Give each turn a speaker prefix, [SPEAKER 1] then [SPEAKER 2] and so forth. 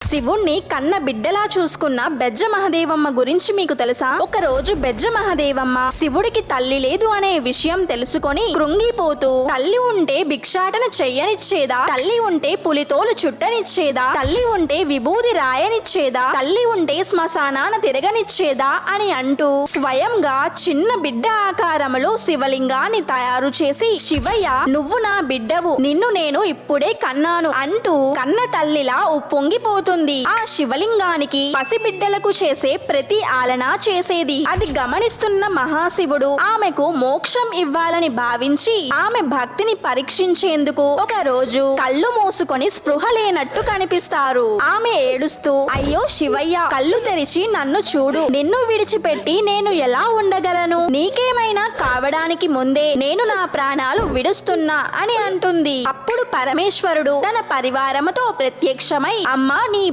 [SPEAKER 1] శివుణ్ణి కన్న బిడ్డలా చూసుకున్న బెజ్జ మహదేవమ్మ గురించి మీకు తెలుసా? ఒక రోజు బెజ్జ మహదేవమ్మ శివుడికి తల్లి లేదు అనే విషయం తెలుసుకొని కృంగిపోతూ తల్లి ఉంటే భిక్షాటన చెయ్యనిచ్చేదా తల్లి ఉంటే పులితోలు చుట్టనిచ్చేదా? తల్లి ఉంటే విభూది రాయనిచ్చేదా? తల్లి ఉంటే శ్మశానాన తిరగనిచ్చేదా? అని అంటూ స్వయంగా చిన్న బిడ్డ ఆకారములో శివలింగాన్ని తయారు చేసి శివయ్య నువ్వు నా బిడ్డవు. నిన్ను నేను ఇప్పుడే కన్నాను అంటూ కన్న తల్లిలా అవుతుంది. ఆ శివలింగానికి పసిబిడ్డలకు చేసే ప్రతి ఆలన చేసేది. అది గమనిస్తున్న మహాశివుడు ఆమెకు మోక్షం ఇవ్వాలని భావించి ఆమె భక్తిని పరీక్షించేందుకు ఒక రోజు కళ్ళు మూసుకొని స్పృహ లేనట్టు కనిపిస్తారు. ఆమె ఏడుస్తూ అయ్యో శివయ్య కళ్ళు తెరిచి నన్ను చూడు. నిన్ను విడిచిపెట్టి నేను ఎలా ఉండగలను? నీకేమైనా కావడానికి ముందే నేను నా ప్రాణాలు విడుస్తున్నా అని అంటుంది. అప్పుడు పరమేశ్వరుడు తన పరివారముతో ప్రత్యక్షమై అమ్మా నీ